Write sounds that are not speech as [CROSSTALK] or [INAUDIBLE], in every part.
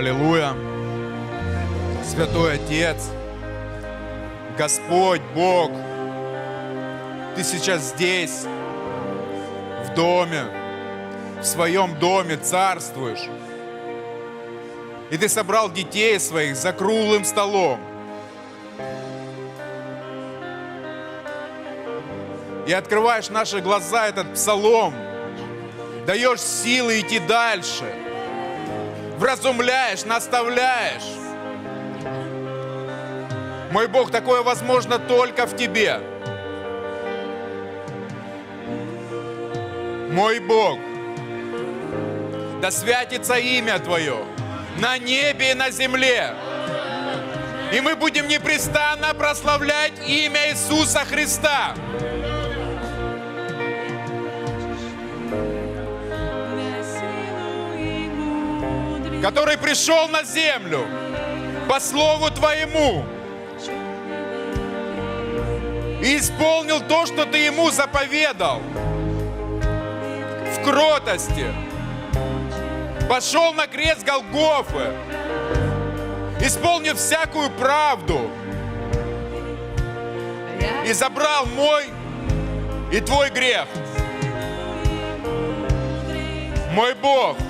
Аллилуйя. Святой Отец, Господь, Бог, Ты сейчас здесь, в доме, в своем доме царствуешь. И Ты собрал детей своих за круглым столом. И открываешь наши глаза, этот псалом, даешь силы идти дальше, вразумляешь, наставляешь. Мой Бог, такое возможно только в Тебе. Мой Бог, да святится имя Твое на небе и на земле. И мы будем непрестанно прославлять имя Иисуса Христа. Который пришел на землю по слову Твоему и исполнил то, что Ты ему заповедал в кротости. Пошел на крест Голгофы, исполнив всякую правду и забрал мой и твой грех. Мой Бог –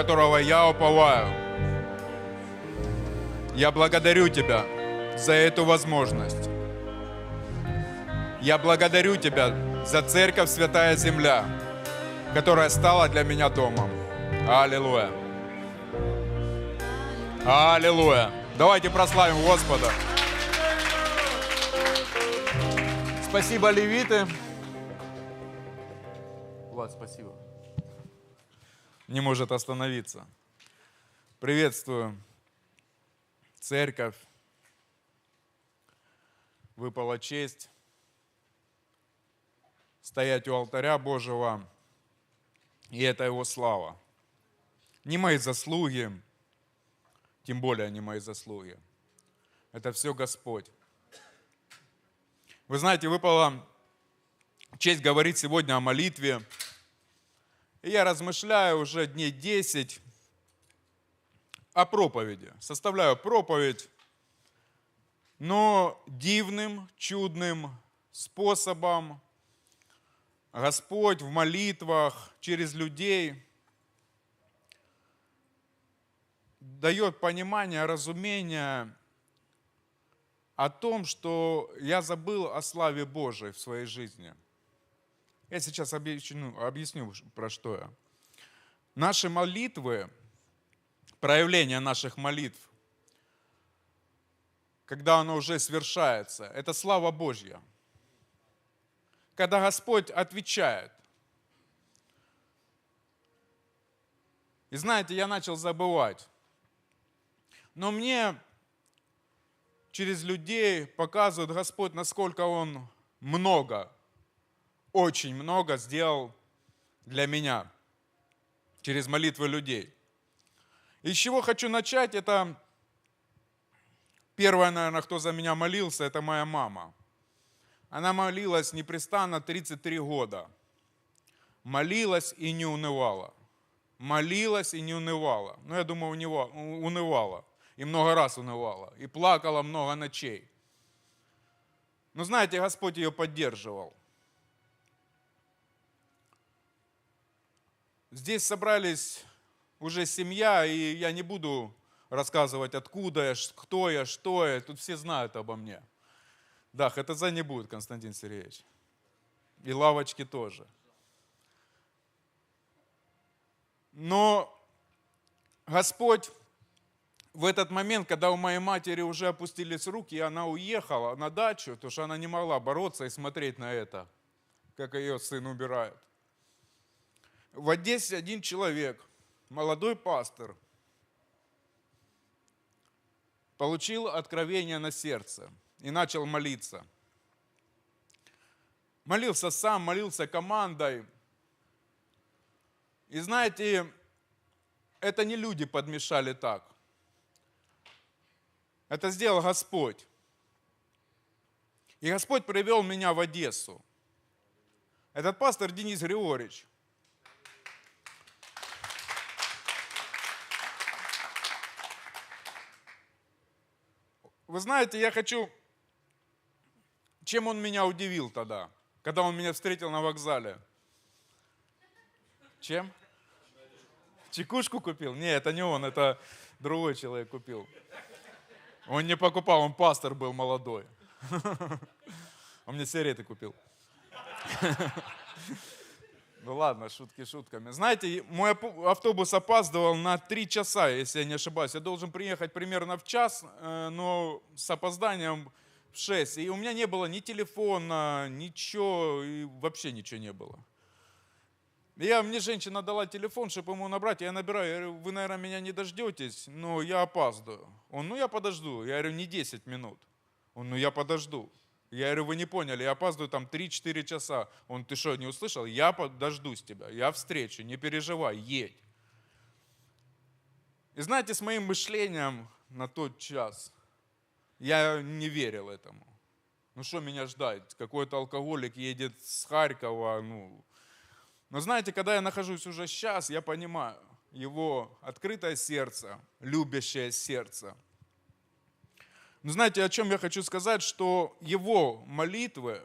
которого я уповаю. Я благодарю Тебя за эту возможность. Я благодарю Тебя за Церковь Святая Земля, которая стала для меня домом. Аллилуйя. Аллилуйя. Давайте прославим Господа. Спасибо, левиты. Влад, спасибо. Не может остановиться. Приветствую церковь. Выпала честь стоять у алтаря Божьего, и это Его слава. Не мои заслуги, тем более не мои заслуги. Это все Господь. Вы знаете, выпала честь говорить сегодня о молитве. Я размышляю уже дней 10 о проповеди. Составляю проповедь, но дивным, чудным способом Господь в молитвах через людей дает понимание, разумение о том, что я забыл о славе Божией в своей жизни. Я сейчас объясню, объясню про что я. Наши молитвы, проявление наших молитв, когда оно уже свершается, это слава Божья. Когда Господь отвечает. И знаете, я начал забывать. Но мне через людей показывает Господь, насколько Он много, очень много сделал для меня через молитвы людей. И с чего хочу начать, это первое, наверное, кто за меня молился, это моя мама. Она молилась непрестанно 33 года. Молилась и не унывала. Молилась и не унывала. Ну, я думаю, унывала и много раз унывала, и плакала много ночей. Но знаете, Господь ее поддерживал. Здесь собрались уже семья, и я не буду рассказывать, откуда я, кто я, что я. Тут все знают обо мне. Да, ХТЗ не будет, Константин Сергеевич. И лавочки тоже. Но Господь в этот момент, когда у моей матери уже опустились руки, и она уехала на дачу, потому что она не могла бороться и смотреть на это, как ее сын убирают. В Одессе один человек, молодой пастор, получил откровение на сердце и начал молиться. Молился сам, молился командой. И знаете, это не люди подмешали так. Это сделал Господь. И Господь привел меня в Одессу. Этот пастор Денис Григорьевич. Вы знаете, я хочу... Чем он меня удивил тогда, когда он меня встретил на вокзале? Чем? Чекушку купил? Не, это не он, это другой человек купил. Он не покупал, он пастор был молодой. [LAUGHS] Он мне сигареты купил. [LAUGHS] Ну ладно, шутки шутками. Знаете, мой автобус опаздывал на три часа, если я не ошибаюсь. Я должен приехать примерно в час, э, но с опозданием в 6. И у меня не было ни телефона, ничего, и вообще ничего не было. Я, мне женщина дала телефон, чтобы ему набрать, я набираю, я говорю, вы, наверное, меня не дождетесь, но я опаздываю. Он, ну я подожду. Я говорю, не 10 минут. Он, ну я подожду. Я говорю, вы не поняли, я опаздываю там 3-4 часа. Он, ты что, не услышал? Я дождусь тебя, я встречу, не переживай, едь. И знаете, с моим мышлением на тот час я не верил этому. Ну что меня ждать? Какой-то алкоголик едет с Харькова, ну, но знаете, когда я нахожусь уже сейчас, я понимаю его открытое сердце, любящее сердце. Но знаете, о чем я хочу сказать, что его молитвы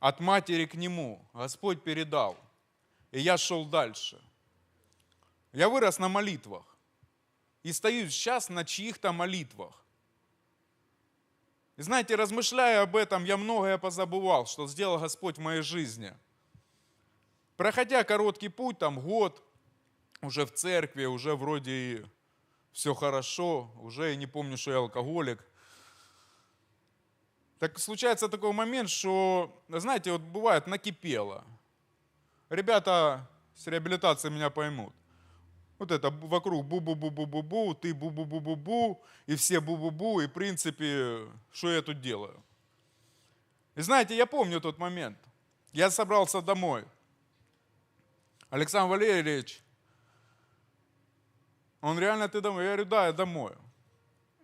от матери к нему Господь передал. И я шел дальше. Я вырос на молитвах. И стою сейчас на чьих-то молитвах. И знаете, размышляя об этом, я многое позабывал, что сделал Господь в моей жизни. Проходя короткий путь, там год, уже в церкви, уже вроде и все хорошо, уже я не помню, что я алкоголик. Так случается такой момент, что, знаете, вот бывает накипело. Ребята с реабилитацией меня поймут. Вот это вокруг бу-бу-бу-бу-бу-бу, ты бу-бу-бу-бу-бу, и все бу-бу-бу, и в принципе, что я тут делаю? И знаете, я помню тот момент. Я собрался домой. Александр Валерьевич, он реально ты домой? Я говорю, да, я домой.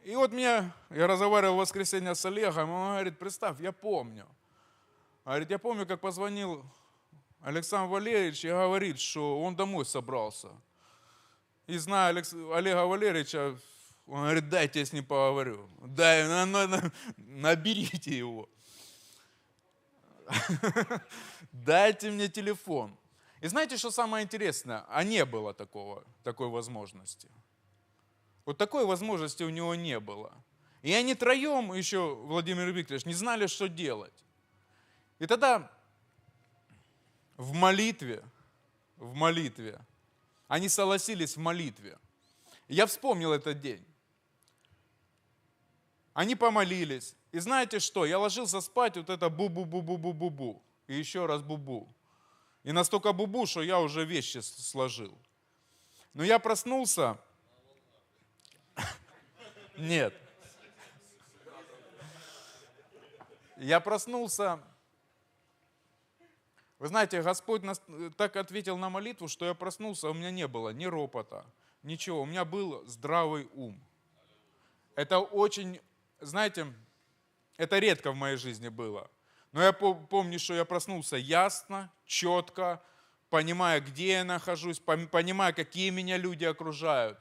И вот мне, я разговаривал в воскресенье с Олегом, он говорит, представь, я помню. Говорит, я помню, как позвонил Александр Валерьевич и говорит, что он домой собрался. И знаю Олега Валерьевича, он говорит, дайте я с ним поговорю. Дай, на, на, на, наберите его. [LAUGHS] Дайте мне телефон. И знаете, что самое интересное? А не было такого, такой возможности. Вот такой возможности у него не было. И они троем еще, Владимир Викторович, не знали, что делать. И тогда в молитве, в молитве они согласились в молитве. Я вспомнил этот день. Они помолились. И знаете что? Я ложился спать, вот это бу-бу-бу-бу-бу-бу-бу. И еще раз бу-бу. И настолько бу-бу, что я уже вещи сложил. Но я проснулся. [LAUGHS] Нет. Я проснулся вы знаете, Господь нас э, так ответил на молитву, что я проснулся, у меня не было ни ропота, ничего. У меня был здравый ум. Это очень, знаете, это редко в моей жизни было. Но я помню, что я проснулся ясно, четко, понимая, где я нахожусь, понимая, какие меня люди окружают.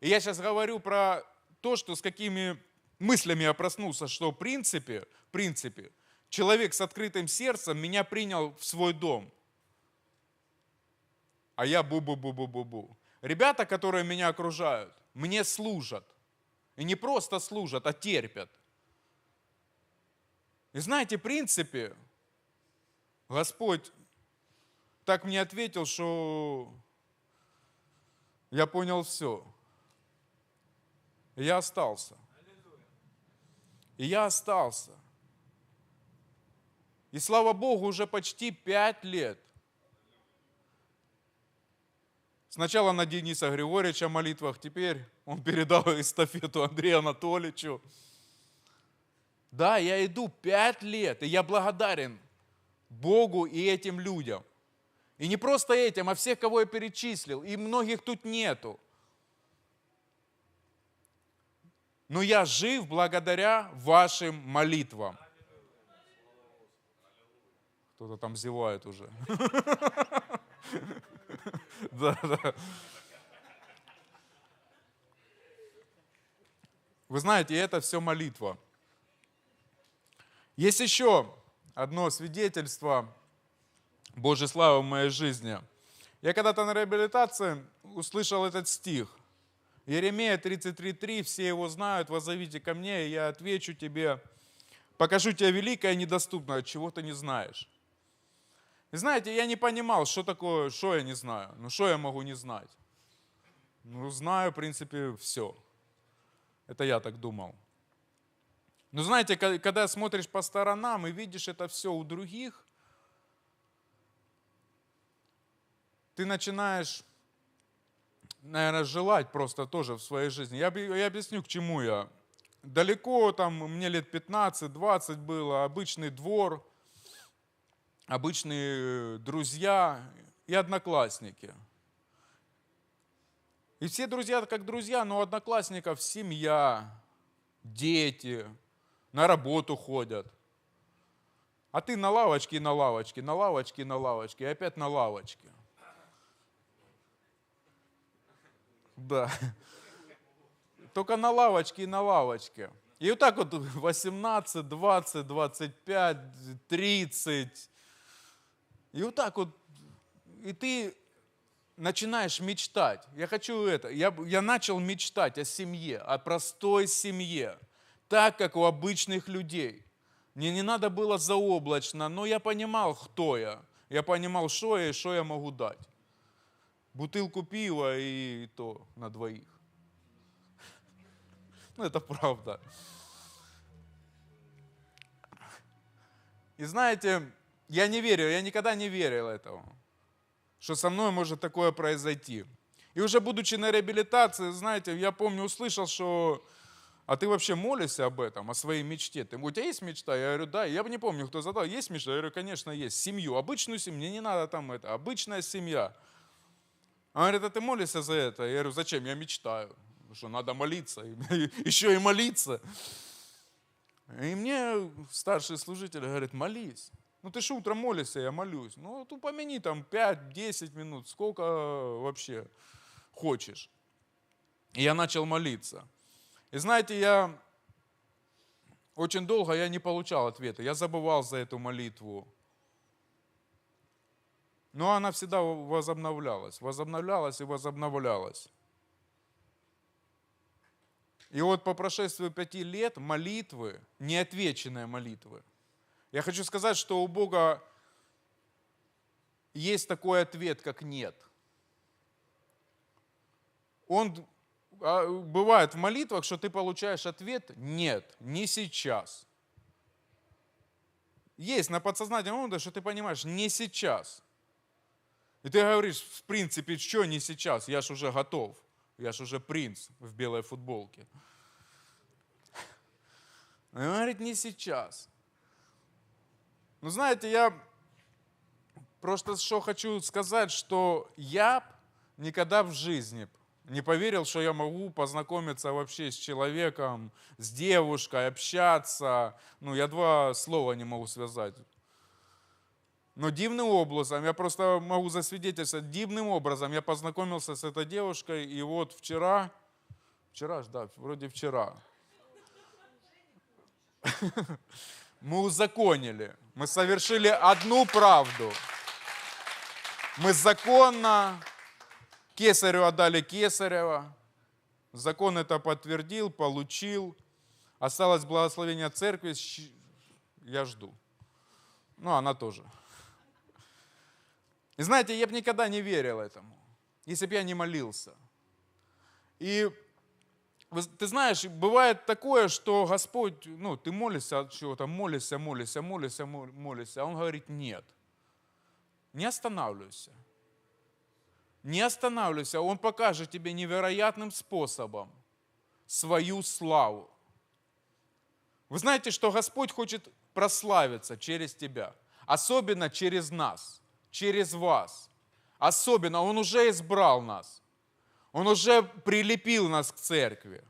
И я сейчас говорю про то, что с какими мыслями я проснулся, что в принципе, в принципе, человек с открытым сердцем меня принял в свой дом. А я бу-бу-бу-бу-бу-бу. Ребята, которые меня окружают, мне служат. И не просто служат, а терпят. И знаете, в принципе, Господь так мне ответил, что я понял все. И я остался. И я остался. И слава Богу, уже почти пять лет. Сначала на Дениса Григорьевича молитвах, теперь он передал [LAUGHS] эстафету Андрею Анатольевичу. Да, я иду пять лет, и я благодарен Богу и этим людям. И не просто этим, а всех, кого я перечислил, и многих тут нету. Но я жив благодаря вашим молитвам. Кто-то там зевает уже. [LAUGHS] Да, да. Вы знаете, это все молитва. Есть еще одно свидетельство Божьей славы в моей жизни. Я когда-то на реабилитации услышал этот стих. Еремея 33.3, все его знают, воззовите ко мне, и я отвечу тебе, покажу тебе великое и недоступное, чего ты не знаешь. И знаете, я не понимал, что такое, что я не знаю. Ну, что я могу не знать? Ну, знаю, в принципе, все. Это я так думал. Но знаете, когда смотришь по сторонам и видишь это все у других, ты начинаешь, наверное, желать просто тоже в своей жизни. Я, я объясню, к чему я. Далеко, там, мне лет 15-20 было, обычный двор, обычные друзья и одноклассники. И все друзья как друзья, но одноклассников семья, дети, на работу ходят. А ты на лавочке на лавочке, на лавочке на лавочке, и опять на лавочке. Да. Только на лавочке и на лавочке. И вот так вот 18, 20, 25, 30. И вот так вот. И ты начинаешь мечтать. Я хочу это. Я, я начал мечтать о семье, о простой семье. Так, как у обычных людей. Мне не надо было заоблачно, но я понимал, кто я. Я понимал, что я и что я могу дать бутылку пива и то на двоих. Ну, это правда. И знаете, я не верю, я никогда не верил этому, что со мной может такое произойти. И уже будучи на реабилитации, знаете, я помню, услышал, что а ты вообще молишься об этом, о своей мечте? Ты, у тебя есть мечта? Я говорю, да. Я не помню, кто задал. Есть мечта? Я говорю, конечно, есть. Семью, обычную семью. Мне не надо там это. Обычная семья. Он говорит, а ты молишься за это? Я говорю, зачем? Я мечтаю, что надо молиться, [LAUGHS] еще и молиться. И мне старший служитель говорит, молись. Ну ты же утром молишься, я молюсь. Ну вот упомяни там 5-10 минут, сколько вообще хочешь. И я начал молиться. И знаете, я очень долго я не получал ответа. Я забывал за эту молитву. Но она всегда возобновлялась, возобновлялась и возобновлялась. И вот по прошествию пяти лет молитвы, неотвеченные молитвы, я хочу сказать, что у Бога есть такой ответ, как нет. Он бывает в молитвах, что ты получаешь ответ нет, не сейчас. Есть на подсознательном уровне, что ты понимаешь, не сейчас. И ты говоришь, в принципе, что не сейчас, я ж уже готов, я ж уже принц в белой футболке. Он говорит, не сейчас. Ну, знаете, я просто что хочу сказать, что я никогда в жизни не поверил, что я могу познакомиться вообще с человеком, с девушкой, общаться. Ну, я два слова не могу связать. Но дивным образом, я просто могу засвидетельствовать, дивным образом я познакомился с этой девушкой, и вот вчера, вчера ж, да, вроде вчера, [LAUGHS] мы узаконили. Мы совершили одну правду. Мы законно кесарю отдали кесарева. Закон это подтвердил, получил. Осталось благословение церкви. Я жду. Ну, она тоже. И знаете, я бы никогда не верил этому, если бы я не молился. И ты знаешь, бывает такое, что Господь, ну, ты молишься от чего-то, молишься, молишься, молишься, молишься, а Он говорит, нет, не останавливайся. Не останавливайся, Он покажет тебе невероятным способом свою славу. Вы знаете, что Господь хочет прославиться через тебя, особенно через нас, через вас. Особенно Он уже избрал нас – он уже прилепил нас к церкви.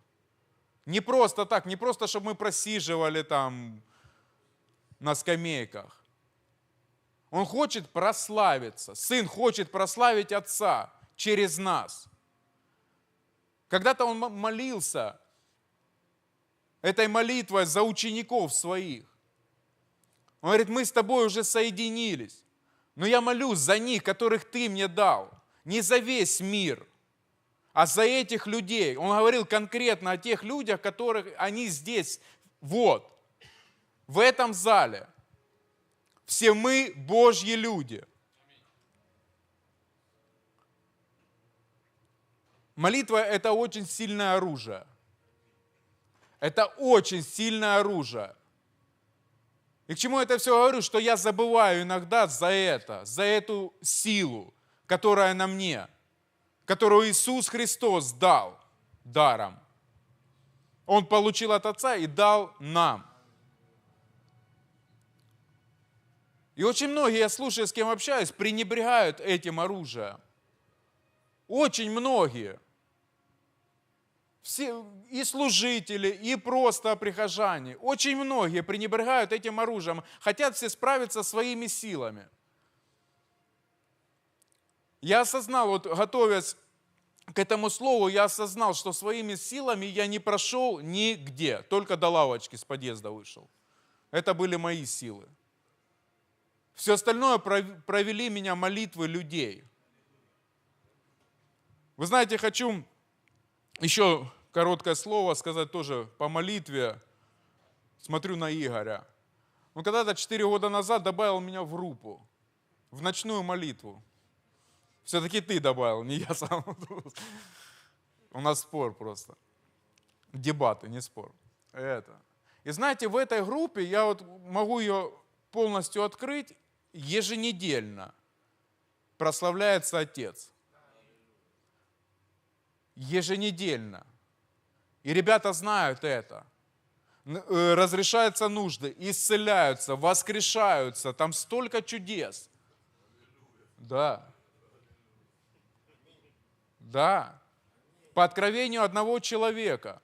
Не просто так, не просто, чтобы мы просиживали там на скамейках. Он хочет прославиться. Сын хочет прославить Отца через нас. Когда-то он молился этой молитвой за учеников своих. Он говорит, мы с тобой уже соединились, но я молюсь за них, которых ты мне дал, не за весь мир – а за этих людей. Он говорил конкретно о тех людях, которых они здесь, вот, в этом зале. Все мы Божьи люди. Молитва – это очень сильное оружие. Это очень сильное оружие. И к чему это все говорю? Что я забываю иногда за это, за эту силу, которая на мне – которую Иисус Христос дал даром. Он получил от Отца и дал нам. И очень многие, я слушаю, с кем общаюсь, пренебрегают этим оружием. Очень многие. Все, и служители, и просто прихожане. Очень многие пренебрегают этим оружием. Хотят все справиться своими силами. Я осознал, вот готовясь к этому слову, я осознал, что своими силами я не прошел нигде, только до лавочки с подъезда вышел. Это были мои силы. Все остальное провели меня молитвы людей. Вы знаете, хочу еще короткое слово сказать тоже по молитве. Смотрю на Игоря. Он когда-то 4 года назад добавил меня в группу, в ночную молитву. Все-таки ты добавил, не я сам. У нас спор просто. Дебаты, не спор. Это. И знаете, в этой группе я вот могу ее полностью открыть еженедельно. Прославляется Отец. Еженедельно. И ребята знают это. Э, разрешаются нужды, исцеляются, воскрешаются. Там столько чудес. Да. Да. По откровению одного человека.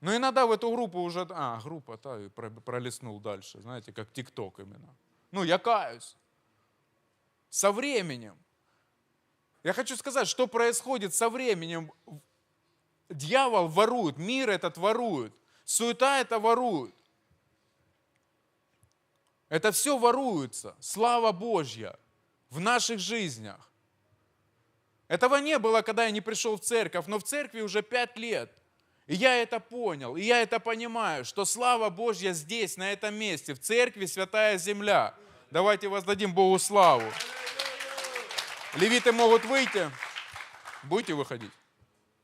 Но иногда в эту группу уже, а, группа, да, и пролистнул дальше, знаете, как ТикТок именно. Ну, я каюсь. Со временем. Я хочу сказать, что происходит со временем. Дьявол ворует, мир этот ворует, суета это ворует. Это все воруется, слава Божья, в наших жизнях. Этого не было, когда я не пришел в церковь, но в церкви уже пять лет. И я это понял, и я это понимаю, что слава Божья здесь, на этом месте, в церкви Святая Земля. Давайте воздадим Богу славу. Левиты могут выйти. Будете выходить,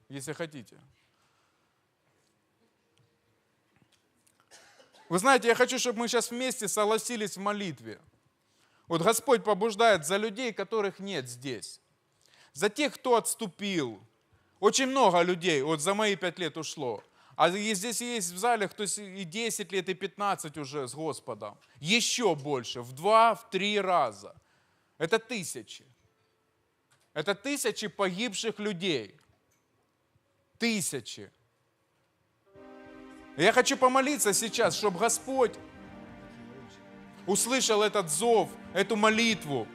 если хотите. Вы знаете, я хочу, чтобы мы сейчас вместе согласились в молитве. Вот Господь побуждает за людей, которых нет здесь за тех, кто отступил. Очень много людей, вот за мои пять лет ушло. А здесь есть в зале, кто и 10 лет, и 15 уже с Господом. Еще больше, в два, в три раза. Это тысячи. Это тысячи погибших людей. Тысячи. Я хочу помолиться сейчас, чтобы Господь услышал этот зов, эту молитву.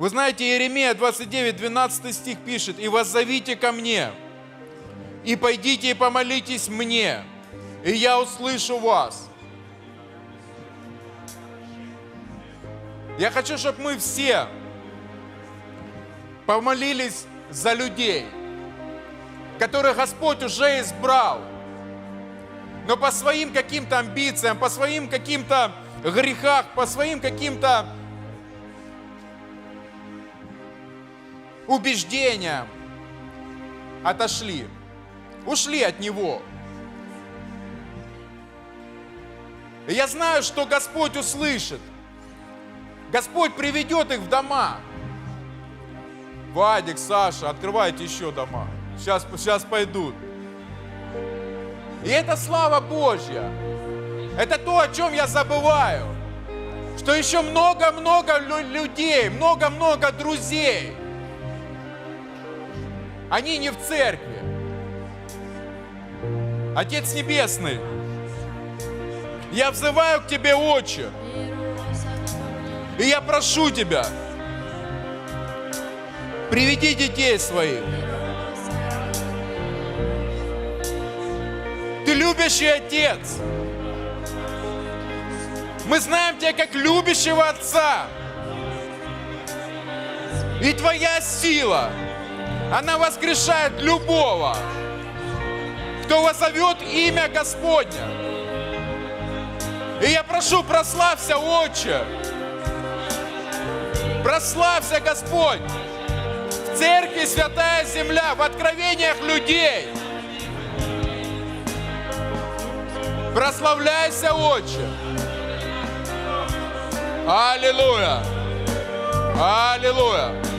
Вы знаете, Иеремия 29, 12 стих пишет, «И воззовите ко мне, и пойдите и помолитесь мне, и я услышу вас. Я хочу, чтобы мы все помолились за людей, которых Господь уже избрал, но по своим каким-то амбициям, по своим каким-то грехах, по своим каким-то убеждениям отошли, ушли от Него. И я знаю, что Господь услышит. Господь приведет их в дома. Вадик, Саша, открывайте еще дома. Сейчас, сейчас пойдут. И это слава Божья. Это то, о чем я забываю. Что еще много-много людей, много-много друзей. Они не в церкви. Отец Небесный, я взываю к Тебе, Отче. И я прошу Тебя, приведи детей своих. Ты любящий Отец. Мы знаем Тебя как любящего Отца. И Твоя сила, она воскрешает любого, кто возовет имя Господня. И я прошу, прославься, Отче. Прославься, Господь. В церкви Святая Земля, в откровениях людей. Прославляйся, Отче. Аллилуйя! Аллилуйя!